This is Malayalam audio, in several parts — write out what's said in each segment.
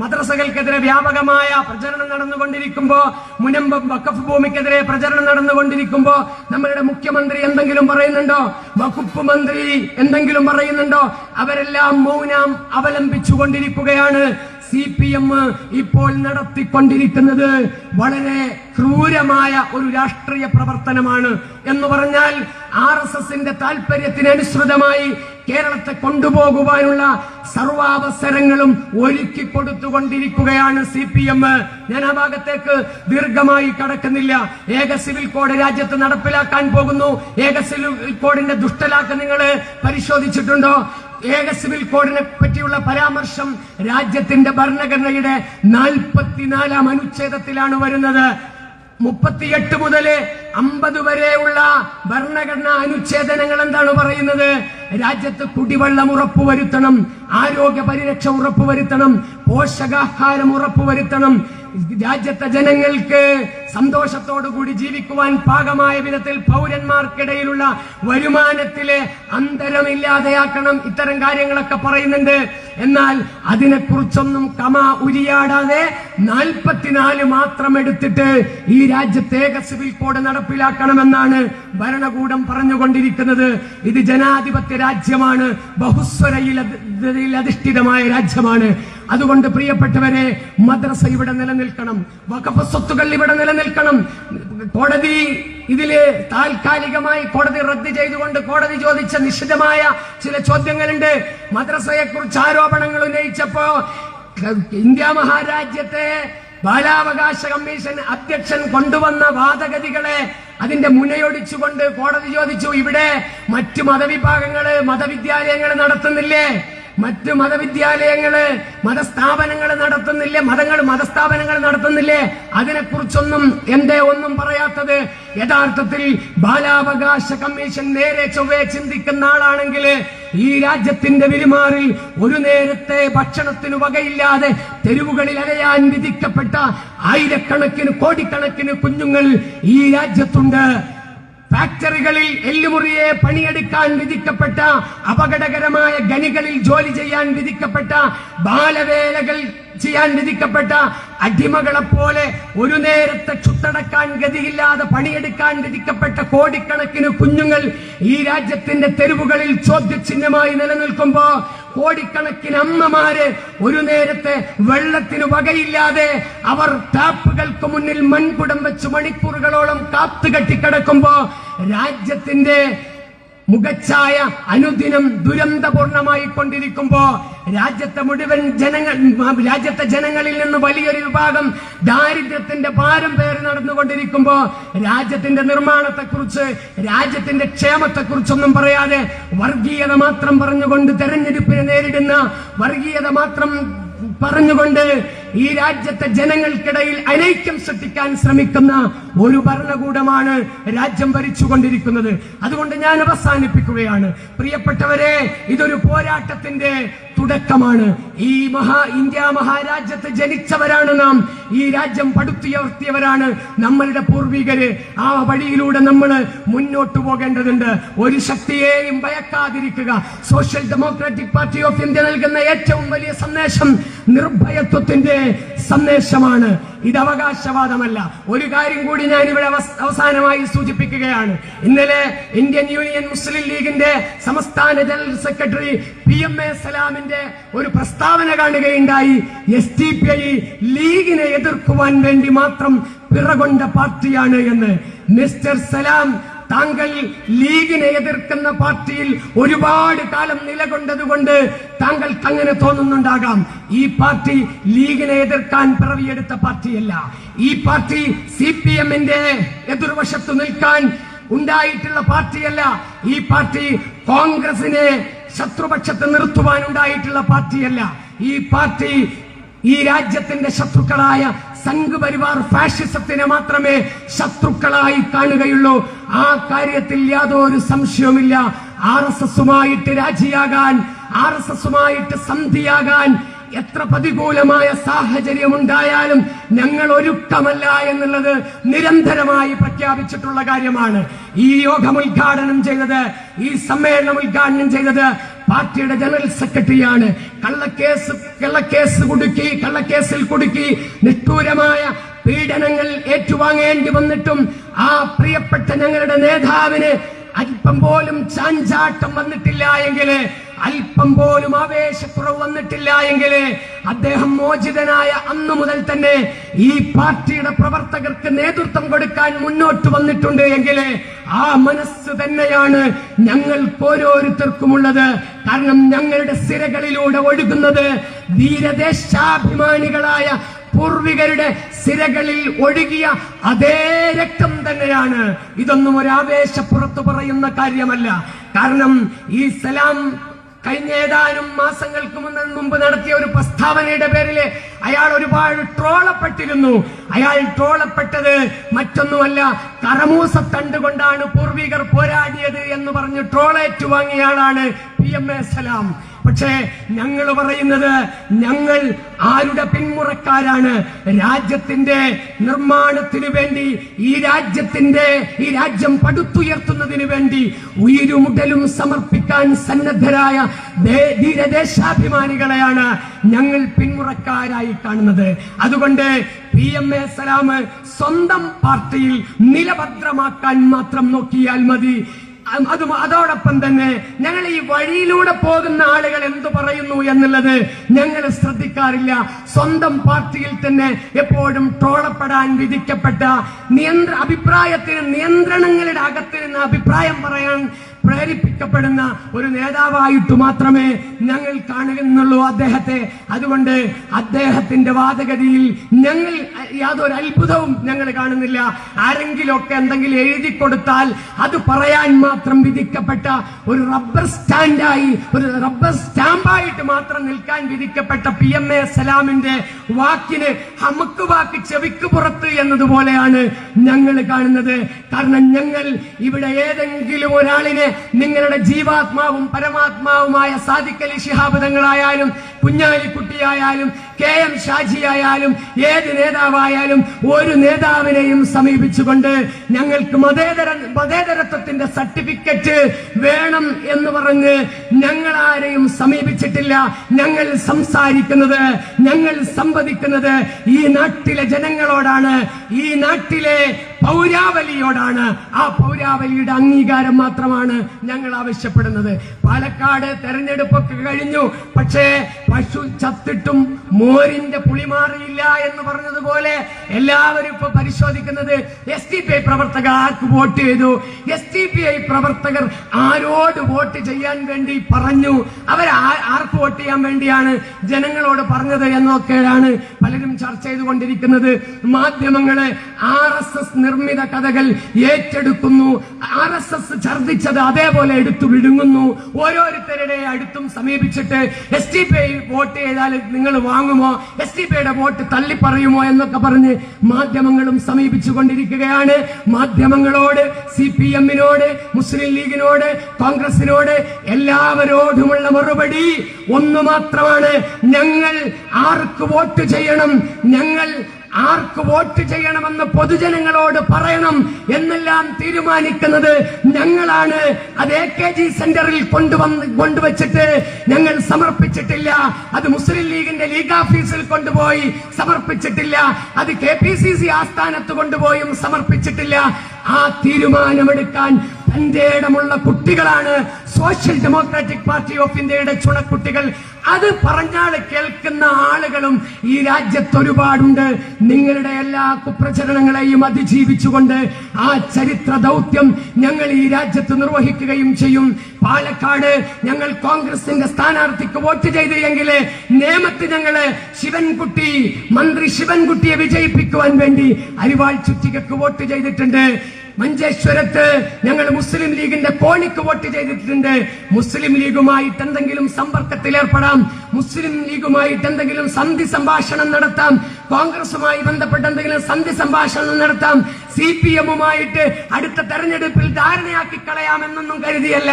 മദ്രസകൾക്കെതിരെ വ്യാപകമായ പ്രചരണം നടന്നുകൊണ്ടിരിക്കുമ്പോ മുനമ്പം വഖഫ് ഭൂമിക്കെതിരെ പ്രചരണം നടന്നുകൊണ്ടിരിക്കുമ്പോ നമ്മളുടെ മുഖ്യമന്ത്രി എന്തെങ്കിലും പറയുന്നുണ്ടോ? വകുപ്പ് മന്ത്രി എന്തെങ്കിലും പറയുന്നുണ്ടോ? അവരെല്ലാം മൗനം അവലംബിച്ചുകൊണ്ടിരിക്കുകയാണ്. സി പി എം ഇപ്പോൾ നടത്തിക്കൊണ്ടിരിക്കുന്നത് വളരെ ക്രൂരമായ ഒരു രാഷ്ട്രീയ പ്രവർത്തനമാണ് എന്ന് പറഞ്ഞാൽ ആർ എസ് എസിന്റെ താല്പര്യത്തിനനുസൃതമായി കേരളത്തെ കൊണ്ടുപോകുവാനുള്ള സർവാവസരങ്ങളും ഒരുക്കി കൊടുത്തുകൊണ്ടിരിക്കുകയാണ് സി പി എം. ഞാൻ ആ ഭാഗത്തേക്ക് ദീർഘമായി കടക്കുന്നില്ല. ഏക സിവിൽ കോഡ് രാജ്യത്ത് നടപ്പിലാക്കാൻ പോകുന്നു. ഏക സിവിൽ കോഡിന്റെ ദുഷ്ടലാക്ക് നിങ്ങൾ പരിശോധിച്ചിട്ടുണ്ടോ? ഏക സിവിൽ കോഡിനെ പറ്റിയുള്ള പരാമർശം രാജ്യത്തിന്റെ ഭരണഘടനയുടെ നാൽപ്പത്തിനാലാം അനുച്ഛേദത്തിലാണ് വരുന്നത്. മുപ്പത്തിയെട്ട് മുതൽ അമ്പത് വരെയുള്ള ഭരണഘടനാ അനുച്ഛേദനങ്ങൾ എന്താണ് പറയുന്നത്? രാജ്യത്ത് കുടിവെള്ളം ഉറപ്പുവരുത്തണം ആരോഗ്യ പരിരക്ഷ ഉറപ്പുവരുത്തണം പോഷകാഹാരം ഉറപ്പുവരുത്തണം രാജ്യത്തെ ജനങ്ങൾക്ക് സന്തോഷത്തോടുകൂടി ജീവിക്കുവാൻ പാകമായ വിധത്തിൽ പൗരന്മാർക്കിടയിലുള്ള വരുമാനത്തിലെ അന്തരമില്ലാതെയാക്കണം ഇത്തരം കാര്യങ്ങളൊക്കെ പറയുന്നുണ്ട്. എന്നാൽ അതിനെക്കുറിച്ചൊന്നും കമ ഉരിയാടാതെ നാൽപ്പത്തിനാല് മാത്രം എടുത്തിട്ട് ഈ രാജ്യത്തെ ഏക സിവിൽ കോഡ് നടപ്പിലാക്കണമെന്നാണ് ഭരണകൂടം പറഞ്ഞുകൊണ്ടിരിക്കുന്നത്. ഇത് ജനാധിപത്യ രാജ്യമാണ്. ബഹുസ്വരയിൽ അധി- അധിഷ്ഠിതമായ രാജ്യമാണ്. അതുകൊണ്ട് പ്രിയപ്പെട്ടവരെ മദ്രസ ഇവിടെ നിലനിൽക്കണം. വഖഫ് സ്വത്തുകൾ ഇവിടെ നിലനിൽക്കണം. കോടതി ഇതിൽ താൽക്കാലികമായി കോടതി റദ്ദ് ചെയ്തുകൊണ്ട് കോടതി ചോദിച്ച നിശ്ചിതമായ ചില ചോദ്യങ്ങളുണ്ട്. മദ്രസയെ കുറിച്ച് ആരോപണങ്ങൾ ഉന്നയിച്ചപ്പോ ഇന്ത്യ മഹാരാജ്യത്തെ ബാലാവകാശ കമ്മീഷൻ അധ്യക്ഷൻ കൊണ്ടുവന്ന വാദഗതികളെ അതിന്റെ മുനയൊടിച്ചുകൊണ്ട് കോടതി ചോദിച്ചു ഇവിടെ മറ്റു മതവിഭാഗങ്ങൾ മതവിദ്യാലയങ്ങൾ നടത്തുന്നില്ലേ? മറ്റു മതവിദ്യാലയങ്ങൾ മതസ്ഥാപനങ്ങൾ നടത്തുന്നില്ലേ? മതങ്ങൾ മതസ്ഥാപനങ്ങൾ നടത്തുന്നില്ലേ? അതിനെക്കുറിച്ചൊന്നും എന്റെ ഒന്നും പറയാത്തത് യഥാർത്ഥത്തിൽ ബാലാവകാശ കമ്മീഷൻ നേരെ ചൊവ്വേ ചിന്തിക്കുന്ന ആളാണെങ്കിൽ ഈ രാജ്യത്തിന്റെ വിരുമാറിൽ ഒരു നേരത്തെ ഭക്ഷണത്തിനു വകയില്ലാതെ തെരുവുകളിൽ അലയാൻ വിധിക്കപ്പെട്ട ആയിരക്കണക്കിന് കോടിക്കണക്കിന് കുഞ്ഞുങ്ങൾ ഈ രാജ്യത്തുണ്ട്. ഫാക്ടറികളിൽ എല്ലുമുറിയെ പണിയെടുക്കാൻ വിധിക്കപ്പെട്ട അപകടകരമായ ഖനികളിൽ ജോലി ചെയ്യാൻ വിധിക്കപ്പെട്ട ബാലവേലകൾ ചെയ്യാൻ വിധിക്കപ്പെട്ട അടിമകളെ പോലെ ഒരു നേരത്തെ ചുട്ടടക്കാൻ ഗതിയില്ലാതെ പണിയെടുക്കാൻ വിധിക്കപ്പെട്ട കോടിക്കണക്കിന് കുഞ്ഞുങ്ങൾ ഈ രാജ്യത്തിന്റെ തെരുവുകളിൽ ചോദ്യചിഹ്നമായി നിലനിൽക്കുമ്പോ കോടിക്കണക്കിന് അമ്മമാര് ഒരു നേരത്തെ വെള്ളത്തിന് വകയില്ലാതെ അവർ ടാപ്പുകൾക്ക് മുന്നിൽ മൺകുടം വെച്ച് മണിക്കൂറുകളോളം കാത്തുകെട്ടിക്കിടക്കുമ്പോ രാജ്യത്തിന്റെ മുഖച്ഛായ അനുദിനം ദുരന്തപൂർണമായി കൊണ്ടിരിക്കുമ്പോ രാജ്യത്തെ മുഴുവൻ ജനങ്ങൾ രാജ്യത്തെ ജനങ്ങളിൽ നിന്ന് വലിയൊരു വിഭാഗം ദാരിദ്ര്യത്തിന്റെ ഭാരം പേറി നടന്നുകൊണ്ടിരിക്കുമ്പോ രാജ്യത്തിന്റെ നിർമ്മാണത്തെക്കുറിച്ച് രാജ്യത്തിന്റെ ക്ഷേമത്തെക്കുറിച്ചൊന്നും പറയാതെ വർഗീയത മാത്രം പറഞ്ഞുകൊണ്ട് തെരഞ്ഞെടുപ്പിനെ നേരിടുന്ന വർഗീയത മാത്രം പറഞ്ഞുകൊണ്ട് ഈ രാജ്യത്തെ ജനങ്ങൾക്കിടയിൽ അനൈക്യം സൃഷ്ടിക്കാൻ ശ്രമിക്കുന്ന ഒരു ഭരണകൂടമാണ് രാജ്യം ഭരിച്ചുകൊണ്ടിരിക്കുന്നത്. അതുകൊണ്ട് ഞാൻ അവസാനിപ്പിക്കുകയാണ്. പ്രിയപ്പെട്ടവരെ ഇതൊരു പോരാട്ടത്തിന്റെ തുടക്കമാണ്. ഈ മഹാ ഇന്ത്യ മഹാരാജ്യത്ത് ജനിച്ചവരാണ് നാം. ഈ രാജ്യം പടുത്തുയർത്തിയവരാണ് നമ്മളുടെ പൂർവികര്. ആ വഴിയിലൂടെ നമ്മൾ മുന്നോട്ട് പോകേണ്ടതുണ്ട്. ഒരു ശക്തിയെയും ഭയക്കാതിരിക്കുക. Social democratic party of India നൽകുന്ന ഏറ്റവും വലിയ സന്ദേശം നിർഭയത്വത്തിന്റെ സന്ദേശമാണ്. ഇത് അവകാശവാദമല്ല. ഒരു കാര്യം കൂടി ഞാൻ ഇവിടെ അവസാനമായി സൂചിപ്പിക്കുകയാണ്. ഇന്നലെ ഇന്ത്യൻ യൂണിയൻ മുസ്ലിം ലീഗിന്റെ സംസ്ഥാന general secretary P M A സലാമിന്റെ ഒരു പ്രസ്താവന കാണുകയുണ്ടായി. എസ് ടി പി ഐ ലീഗിനെ എതിർക്കുവാൻ വേണ്ടി മാത്രം പിറകൊണ്ട പാർട്ടിയാണ് എന്ന്. മിസ്റ്റർ സലാം താങ്കൾ ലീഗിനെ എതിർക്കുന്ന പാർട്ടിയിൽ ഒരുപാട് കാലം നിലകൊണ്ടതുകൊണ്ട് താങ്കൾക്ക് അങ്ങനെ തോന്നുന്നുണ്ടാകാം. ഈ പാർട്ടി ലീഗിനെ എതിർക്കാൻ പിറവിയെടുത്ത പാർട്ടിയല്ല. ഈ പാർട്ടി സി പി എമ്മിന്റെ എതിർവശത്തു നിൽക്കാൻ ഉണ്ടായിട്ടുള്ള പാർട്ടിയല്ല. ഈ പാർട്ടി കോൺഗ്രസിനെ ശത്രുപക്ഷത്ത് നിർത്തുവാൻ ഉണ്ടായിട്ടുള്ള പാർട്ടിയല്ല. ഈ പാർട്ടി ഈ രാജ്യത്തിന്റെ ശത്രുക്കളായ സംഘ് പരിവാർ ഫാഷിസത്തിനെ മാത്രമേ ശത്രുക്കളായി കാണുകയുള്ളൂ. ആ കാര്യത്തിൽ യാതൊരു സംശയവുമില്ല. ആർ എസ് എസുമായിട്ട് രാജിയാകാൻ ആർ എസ് എസുമായിട്ട് സന്ധിയാകാൻ എത്ര പ്രതികൂലമായ സാഹചര്യം ഉണ്ടായാലും ഞങ്ങൾ ഒരുക്കമല്ല എന്നുള്ളത് നിരന്തരമായി പ്രഖ്യാപിച്ചിട്ടുള്ള കാര്യമാണ്. ഈ യോഗം ഉദ്ഘാടനം ചെയ്തത് ഈ സമ്മേളനം ഉദ്ഘാടനം ചെയ്തത് പാർട്ടിയുടെ ജനറൽ സെക്രട്ടറിയാണ്. കള്ളക്കേസ് കള്ളക്കേസ് കുടുക്കി കള്ളക്കേസിൽ കുടുക്കി നിഷ്ഠൂരമായ പീഡനങ്ങൾ ഏറ്റുവാങ്ങേണ്ടി വന്നിട്ടും ആ പ്രിയപ്പെട്ട ഞങ്ങളുടെ നേതാവിന് അല്പം പോലും ചാഞ്ചാട്ടം വന്നിട്ടില്ല എങ്കിൽ അല്പം പോലും ആവേശക്കുറവ് വന്നിട്ടില്ല എങ്കിൽ അദ്ദേഹം മോചിതനായ അന്നു മുതൽ തന്നെ ഈ പാർട്ടിയുടെ പ്രവർത്തകർക്ക് നേതൃത്വം കൊടുക്കാൻ മുന്നോട്ട് വന്നിട്ടുണ്ട് എങ്കിൽ ആ മനസ്സ് തന്നെയാണ് ഞങ്ങൾക്ക് ഓരോരുത്തർക്കുമുള്ളത്. കാരണം ഞങ്ങളുടെ സിരകളിലൂടെ ഒഴുകുന്നത് ധീരദേശാഭിമാനികളായ പൂർവികരുടെ സിരകളിൽ ഒഴുകിയ അതേ രക്തം തന്നെയാണ്. ഇതൊന്നും ഒരു ആവേശപ്പുറത്ത് പറയുന്ന കാര്യമല്ല. കാരണം ഈ സലാം കഴിഞ്ഞ ഏതാനും മാസങ്ങൾക്ക് മുമ്പ് നടത്തിയ ഒരു പ്രസ്താവനയുടെ പേരിൽ അയാൾ ഒരുപാട് ട്രോളപ്പെട്ടിരുന്നു. അയാൾ ട്രോളപ്പെട്ടത് മറ്റൊന്നുമല്ല കറമൂസത്തണ്ട് കൊണ്ടാണ് പൂർവികർ പോരാടിയത് എന്ന് പറഞ്ഞ് ട്രോളേറ്റ് വാങ്ങിയ ആളാണ് പി എം എ സലാം. പക്ഷേ ഞങ്ങൾ പറയുന്നത് ഞങ്ങൾ ആരുടെ പിന്മുറക്കാരാണ്? രാജ്യത്തിന്റെ നിർമ്മാണത്തിന് വേണ്ടി ഈ രാജ്യത്തിന്റെ ഈ രാജ്യം പടുത്തുയർത്തുന്നതിന് വേണ്ടി ഉയിരുമുടലും സമർപ്പിക്കാൻ സന്നദ്ധരായ ധീരദേശാഭിമാനികളെയാണ് ഞങ്ങൾ പിന്മുറക്കാരായി കാണുന്നത്. അതുകൊണ്ട് പി എം എ സലാം സ്വന്തം പാർട്ടിയിൽ നിലഭദ്രമാക്കാൻ മാത്രം നോക്കിയാൽ മതി. അത് അതോടൊപ്പം തന്നെ ഞങ്ങൾ ഈ വഴിയിലൂടെ പോകുന്ന ആളുകൾ എന്തു പറയുന്നു എന്നുള്ളത് ഞങ്ങൾ ശ്രദ്ധിക്കാറില്ല. സ്വന്തം പാർട്ടിയിൽ തന്നെ എപ്പോഴും ട്രോളപ്പെടാൻ വിധിക്കപ്പെട്ട നിയന്ത്ര അഭിപ്രായത്തിന് നിയന്ത്രണങ്ങളുടെ അകത്ത് നിന്ന് അഭിപ്രായം പറയാൻ പ്രേരിപ്പിക്കപ്പെടുന്ന ഒരു നേതാവായിട്ട് മാത്രമേ ഞങ്ങൾ കാണുന്നുള്ളൂ അദ്ദേഹത്തെ. അതുകൊണ്ട് അദ്ദേഹത്തിന്റെ വാദഗതിയിൽ ഞങ്ങൾ യാതൊരു അത്ഭുതവും ഞങ്ങൾ കാണുന്നില്ല. ആരെങ്കിലും ഒക്കെ എന്തെങ്കിലും എഴുതി കൊടുത്താൽ അത് പറയാൻ മാത്രം വിധിക്കപ്പെട്ട ഒരു റബ്ബർ സ്റ്റാൻഡായി ഒരു റബ്ബർ സ്റ്റാമ്പായിട്ട് മാത്രം നിൽക്കാൻ വിധിക്കപ്പെട്ട പി എം എ സലാമിന്റെ വാക്കിന് ഹമുക്ക് വാക്ക് ചെവിക്ക് പുറത്ത് എന്നതുപോലെയാണ് ഞങ്ങൾ കാണുന്നത്. കാരണം ഞങ്ങൾ ഇവിടെ ഏതെങ്കിലും ഒരാളിനെ നിങ്ങളുടെ ജീവാത്മാവും പരമാത്മാവുമായ സാദിഖലി ശിഹാബ് തങ്ങളായാലും കുഞ്ഞാലിക്കുട്ടിയായാലും കെ എം ഷാജിയായാലും ഏത് നേതാവായാലും ഒരു നേതാവിനെയും സമീപിച്ചുകൊണ്ട് ഞങ്ങൾക്ക് മതേതര മതേതരത്വത്തിന്റെ സർട്ടിഫിക്കറ്റ് വേണം എന്ന് പറഞ്ഞ് ഞങ്ങൾ ആരെയും സമീപിച്ചിട്ടില്ല. ഞങ്ങൾ സംസാരിക്കുന്നത് ഞങ്ങൾ സംവദിക്കുന്നത് ഈ നാട്ടിലെ ജനങ്ങളോടാണ് ഈ നാട്ടിലെ പൗരാവലിയോടാണ്. ആ പൗരാവലിയുടെ അംഗീകാരം മാത്രമാണ് ഞങ്ങൾ ആവശ്യപ്പെടുന്നത്. പാലക്കാട് തെരഞ്ഞെടുപ്പൊക്കെ കഴിഞ്ഞു. പക്ഷേ പശു ചത്തിട്ടും മോരിന്റെ പുളി മാറിയില്ല എന്ന് പറഞ്ഞതുപോലെ എല്ലാവരും ഇപ്പൊ പരിശോധിക്കുന്നത് എസ് ഡി പി ഐ പ്രവർത്തകർ ആർക്ക് വോട്ട് ചെയ്തു? എസ് ഡി പി ഐ പ്രവർത്തകർ ആരോട് വോട്ട് ചെയ്യാൻ വേണ്ടി പറഞ്ഞു? അവർ ആർക്ക് വോട്ട് ചെയ്യാൻ വേണ്ടിയാണ് ജനങ്ങളോട് പറഞ്ഞത് എന്നൊക്കെയാണ് പലരും ചർച്ച ചെയ്തുകൊണ്ടിരിക്കുന്നത്. മാധ്യമങ്ങളെ ആർ എസ് എസ് നിർമ്മിത കഥകൾ ഏറ്റെടുക്കുന്നു. ആർ എസ് എസ് ഛർദിച്ചത് അതേപോലെ എടുത്തു വിഴുങ്ങുന്നു ഓരോരുത്തരുടെ അടുത്തും സമീപിച്ചിട്ട് S T P I vote ചെയ്താൽ നിങ്ങൾ വാങ്ങുമോ എസ് ടി പിയുടെ വോട്ട് തള്ളിപ്പറയുമോ എന്നൊക്കെ പറഞ്ഞ് മാധ്യമങ്ങളും സമീപിച്ചു കൊണ്ടിരിക്കുകയാണ്. മാധ്യമങ്ങളോട് സി പി എമ്മിനോട് മുസ്ലിം ലീഗിനോട് കോൺഗ്രസിനോട് എല്ലാവരോടുമുള്ള മറുപടി ഒന്ന് മാത്രമാണ്. ഞങ്ങൾ ആർക്ക് വോട്ട് ചെയ്യണം? ഞങ്ങൾ ആർക്ക് വോട്ട് ചെയ്യണമെന്ന് പൊതുജനങ്ങളോട് പറയണം എന്നെല്ലാം തീരുമാനിക്കുന്നത് ഞങ്ങളാണ്. അത് എ കെ ജി സെന്ററിൽ കൊണ്ടുവന്ന് കൊണ്ടുവച്ചിട്ട് ഞങ്ങൾ സമർപ്പിച്ചിട്ടില്ല. അത് മുസ്ലിം ലീഗിന്റെ ലീഗ് ഓഫീസിൽ കൊണ്ടുപോയി സമർപ്പിച്ചിട്ടില്ല. അത് കെ പി സി സി ആസ്ഥാനത്ത് കൊണ്ടുപോയും സമർപ്പിച്ചിട്ടില്ല. ആ തീരുമാനമെടുക്കാൻ തന്റെ കുട്ടികളാണ് സോഷ്യൽ ഡെമോക്രാറ്റിക് പാർട്ടി ഓഫ് ഇന്ത്യയുടെ ചുണക്കുട്ടികൾ. അത് പറഞ്ഞാൽ കേൾക്കുന്ന ആളുകളും ഈ രാജ്യത്ത് ഒരുപാടുണ്ട്. നിങ്ങളുടെ എല്ലാ കുപ്രചരണങ്ങളെയും അതിജീവിച്ചുകൊണ്ട് ആ ചരിത്ര ദൗത്യം ഞങ്ങൾ ഈ രാജ്യത്ത് നിർവഹിക്കുകയും ചെയ്യും. പാലക്കാട് ഞങ്ങൾ കോൺഗ്രസിന്റെ സ്ഥാനാർത്ഥിക്ക് വോട്ട് ചെയ്തു എങ്കിൽ നേമത്ത് ഞങ്ങൾ ശിവൻകുട്ടി മന്ത്രി ശിവൻകുട്ടിയെ വിജയിപ്പിക്കുവാൻ വേണ്ടി അരിവാൾ ചുറ്റികക്ക് വോട്ട് ചെയ്തിട്ടുണ്ട്. മഞ്ചേശ്വരത്ത് ഞങ്ങൾ മുസ്ലിം ലീഗിന്റെ കോണിക്ക് വോട്ട് ചെയ്തിട്ടുണ്ട്. മുസ്ലിം ലീഗുമായിട്ട് എന്തെങ്കിലും സമ്പർക്കത്തിൽ ഏർപ്പെടാം മുസ്ലിം ലീഗുമായിട്ട് എന്തെങ്കിലും സന്ധി സംഭാഷണം നടത്താം കോൺഗ്രസുമായി ബന്ധപ്പെട്ട് എന്തെങ്കിലും സന്ധി സംഭാഷണം നടത്താം സി പി എമ്മുമായിട്ട് അടുത്ത തെരഞ്ഞെടുപ്പിൽ ധാരണയാക്കി കളയാമെന്നൊന്നും കരുതിയല്ല.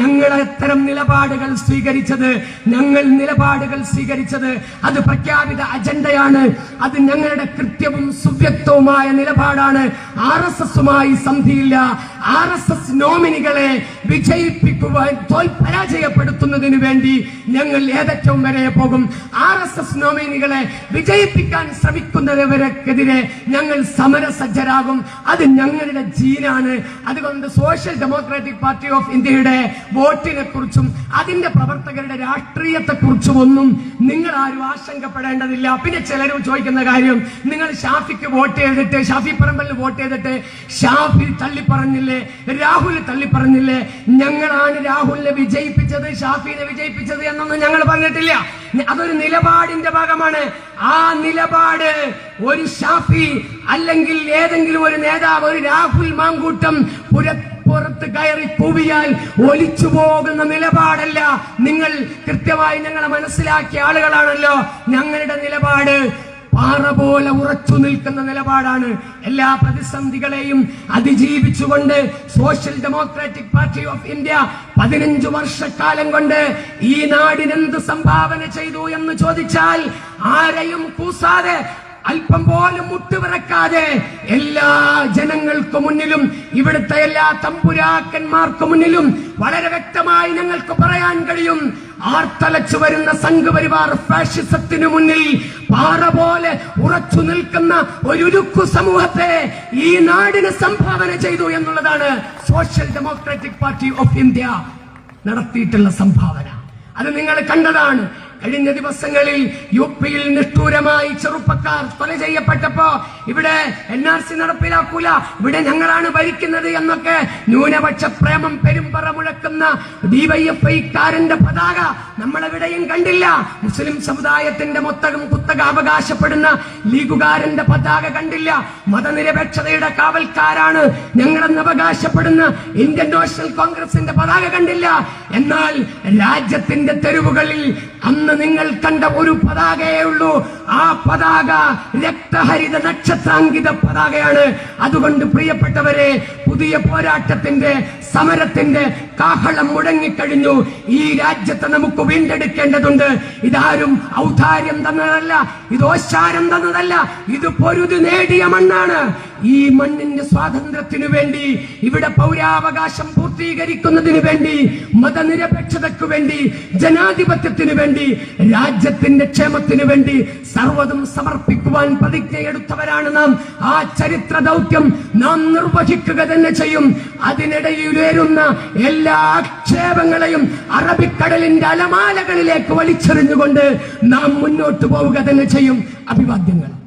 ഞങ്ങൾ അത്തരം നിലപാടുകൾ സ്വീകരിച്ചത് ഞങ്ങൾ നിലപാടുകൾ സ്വീകരിച്ചത് അത് പ്രഖ്യാപിത അജണ്ടയാണ്. അത് ഞങ്ങളുടെ കൃത്യവും സുവ്യക്തവുമായ നിലപാടാണ്. ആർ എസ് എസുമായി സന്ധിയില്ല. ആർ എസ് എസ് നോമിനികളെ വിജയിപ്പിക്കുവാൻ തോൽ പരാജയപ്പെടുത്തുന്നതിന് വേണ്ടി ഞങ്ങൾ ഏതറ്റവും വരെ പോകും. ആർ എസ് എസ് നോമിനികളെ വിജയിപ്പിക്കാൻ ശ്രമിക്കുന്നവരെക്കെതിരെ ഞങ്ങൾ സമരസജ്ജരാകും. അത് ഞങ്ങളുടെ ജീനാണ്. അതുകൊണ്ട് സോഷ്യൽ ഡെമോക്രാറ്റിക് പാർട്ടി ഓഫ് ഇന്ത്യയുടെ വോട്ടിനെ കുറിച്ചും അതിന്റെ പ്രവർത്തകരുടെ രാഷ്ട്രീയത്തെ കുറിച്ചും ഒന്നും നിങ്ങൾ ആരും ആശങ്കപ്പെടേണ്ടതില്ല. പിന്നെ ചിലരും ചോദിക്കുന്ന കാര്യം നിങ്ങൾ ഷാഫിക്ക് വോട്ട് ചെയ്തിട്ട് ഷാഫി പറമ്പലിന് വോട്ട് ചെയ്തിട്ട് ഷാഫി തള്ളി പറഞ്ഞില്ലേ രാഹുൽ തള്ളി പറഞ്ഞില്ലേ ഞങ്ങളാണ് രാഹുലിനെ വിജയിപ്പിച്ചത് ഷാഫിനെ വിജയിപ്പിച്ചത് എന്നൊന്നും ഞങ്ങൾ പറഞ്ഞിട്ടില്ല. അതൊരു നിലപാടിന്റെ ഭാഗമാണ്. ആ നിലപാട് ഒരു ഷാഫി അല്ലെങ്കിൽ ഏതെങ്കിലും ഒരു നേതാവ് ഒരു രാഹുൽ മാങ്കൂട്ടം പുര പുറത്ത് കയറി പൂവിയാൽ ഒലിച്ചു പോകുന്ന നിലപാടല്ല. നിങ്ങൾ കൃത്യമായി ഞങ്ങളെ മനസ്സിലാക്കിയ ആളുകളാണല്ലോ. ഞങ്ങളുടെ നിലപാട് പാറ പോലെ ഉറച്ചു നിൽക്കുന്ന നിലപാടാണ് എല്ലാ പ്രതിസന്ധികളെയും അതിജീവിച്ചുകൊണ്ട് social democratic party of India പതിനഞ്ചു വർഷക്കാലം കൊണ്ട് ഈ നാടിനെന്ത് സംഭാവന ചെയ്തു എന്ന് ചോദിച്ചാൽ ആരെയും കൂസാതെ അല്പം പോലും മുട്ടുവിറക്കാതെ എല്ലാ ജനങ്ങൾക്ക് മുന്നിലും ഇവിടുത്തെ എല്ലാ തമ്പുരാക്കന്മാർക്ക് മുന്നിലും വളരെ വ്യക്തമായി ഞങ്ങൾക്ക് പറയാൻ കഴിയും. ആർത്തലച്ചു വരുന്ന സംഘപരിവാർ ഫാഷിസത്തിന് മുന്നിൽ പാറ പോലെ ഉറച്ചു നിൽക്കുന്ന ഒരു ഉരുക്കു സമൂഹത്തെ ഈ നാടിന് സംഭാവന ചെയ്തു എന്നുള്ളതാണ് social democratic party of India നടത്തിയിട്ടുള്ള സംഭാവന. അത് നിങ്ങൾ കണ്ടതാണ്. കഴിഞ്ഞ ദിവസങ്ങളിൽ യു പിയിൽ നിഷ്ഠൂരമായി ചെറുപ്പക്കാർ കൊല ചെയ്യപ്പെട്ടപ്പോ ഇവിടെ എൻ ആർ സി നടപ്പിലാക്കൂല ഇവിടെ ഞങ്ങളാണ് ഭരിക്കുന്നത് എന്നൊക്കെ ന്യൂനപക്ഷ പ്രേമം പെരുമ്പറ മുഴക്കുന്ന ഡിവൈഎഫ്ഐക്കാരന്റെ പതാക നമ്മളെവിടെയും കണ്ടില്ല. മുസ്ലിം സമുദായത്തിന്റെ മൊത്തകം കുത്തക അവകാശപ്പെടുന്ന ലീഗുകാരന്റെ പതാക കണ്ടില്ല. മതനിരപേക്ഷതയുടെ കാവൽക്കാരാണ് ഞങ്ങളെന്ന് അവകാശപ്പെടുന്ന ഇന്ത്യൻ നാഷണൽ കോൺഗ്രസിന്റെ പതാക കണ്ടില്ല. എന്നാൽ രാജ്യത്തിന്റെ തെരുവുകളിൽ അന്ന് നിങ്ങൾ കണ്ട ഒരു പതാകയേ ഉള്ളൂ. ആ പതാക രക്തഹരിത നക്ഷത്രാങ്കിത പതാകയാണ്. അതുകൊണ്ട് പ്രിയപ്പെട്ടവരെ പുതിയ പോരാട്ടത്തിന്റെ സമരത്തിന്റെ കാഹളം മുടങ്ങിക്കഴിഞ്ഞു. ഈ രാജ്യത്തെ നമുക്ക് വീണ്ടെടുക്കേണ്ടതുണ്ട്. ഇതാരും ഔദാര്യം തന്നതല്ല ഇത് ഓശാരം തന്നതല്ല ഇത് പൊരുതി നേടിയ മണ്ണാണ്. ഈ മണ്ണിന്റെ സ്വാതന്ത്ര്യത്തിനു വേണ്ടി ഇവിടെ പൗരാവകാശം പൂർത്തീകരിക്കുന്നതിന് വേണ്ടി മതനിരപേക്ഷതയ്ക്കു വേണ്ടി ജനാധിപത്യത്തിനു വേണ്ടി രാജ്യത്തിന്റെ ക്ഷേമത്തിനു വേണ്ടി സർവതും സമർപ്പിക്കുവാൻ പ്രതിജ്ഞയെടുത്തവരാണ് നാം. ആ ചരിത്ര ദൗത്യം നാം നിർവഹിക്കുക തന്നെ ചെയ്യും. അതിനിടയിൽ ഉയരുന്ന എല്ലാ ആക്ഷേപങ്ങളെയും അറബിക്കടലിന്റെ അലമാലകളിലേക്ക് വലിച്ചെറിഞ്ഞുകൊണ്ട് നാം മുന്നോട്ട് പോവുക തന്നെ ചെയ്യും. അഭിവാദ്യങ്ങൾ.